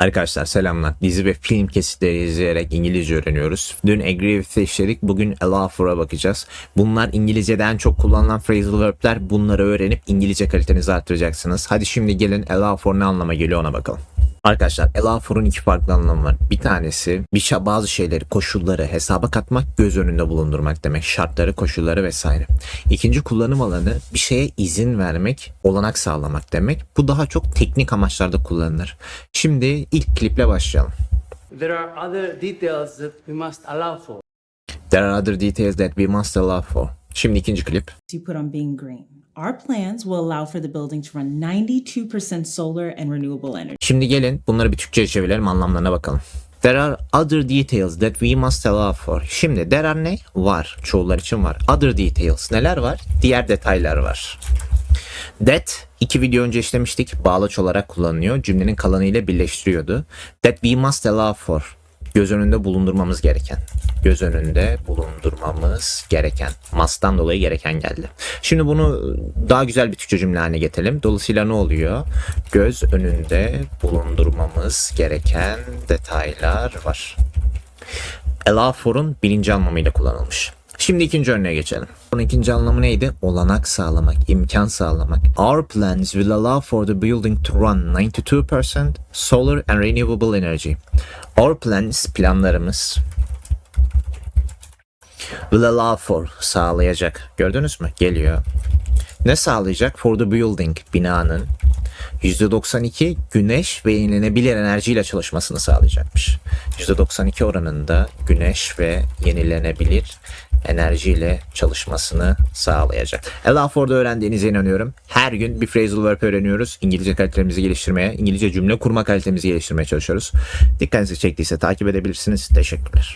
Arkadaşlar selamlar. Dizi ve film kesitleri izleyerek İngilizce öğreniyoruz. Dün agree with işledik. Bugün allow for'a bakacağız. Bunlar İngilizce'de en çok kullanılan phrasal verb'ler. Bunları öğrenip İngilizce kalitenizi arttıracaksınız. Hadi şimdi gelin allow for ne anlama geliyor ona bakalım. Arkadaşlar allow for'un iki farklı anlamı var. Bir tanesi bir şey, bazı şeyleri, koşulları hesaba katmak, göz önünde bulundurmak demek. Şartları, koşulları vesaire. İkinci kullanım alanı bir şeye izin vermek, olanak sağlamak demek. Bu daha çok teknik amaçlarda kullanılır. Şimdi ilk kliple başlayalım. There are other details that we must allow for. There are other details that we must allow for. Şimdi ikinci klip. you put on being green. Our plans will allow for the building to run 92% solar and renewable energy. Şimdi gelin bunları bir Türkçe çevirelim anlamlarına bakalım. There are other details that we must allow for. Şimdi there are ne? Var. Çoğullar için var. Other details. Neler var? Diğer detaylar var. That iki video önce işlemiştik. Bağlaç olarak kullanılıyor. Cümlenin kalanı ile birleştiriyordu. That we must allow for. Göz önünde bulundurmamız gereken. Göz önünde bulundurmamız gereken. Must'tan dolayı gereken geldi. Şimdi bunu daha güzel bir Türkçe cümle haline getirelim. Dolayısıyla ne oluyor? Göz önünde bulundurmamız gereken detaylar var. Allow for'un birinci anlamıyla kullanılmış. Şimdi ikinci örneğe geçelim. Bunun ikinci anlamı neydi? Olanak sağlamak, imkan sağlamak. Our plans will allow for the building to run 92% solar and renewable energy. Our plans, planlarımız will allow for, sağlayacak. Gördünüz mü? Geliyor. Ne sağlayacak? For the building, binanın %92 güneş ve yenilenebilir enerjiyle çalışmasını sağlayacakmış. %92 oranında güneş ve yenilenebilir enerjiyle çalışmasını sağlayacak. Allow for'da öğrendiğinize inanıyorum. Her gün bir phrasal verb öğreniyoruz. İngilizce kalitelerimizi geliştirmeye, İngilizce cümle kurma kalitemizi geliştirmeye çalışıyoruz. Dikkatinizi çektiyse takip edebilirsiniz. Teşekkürler.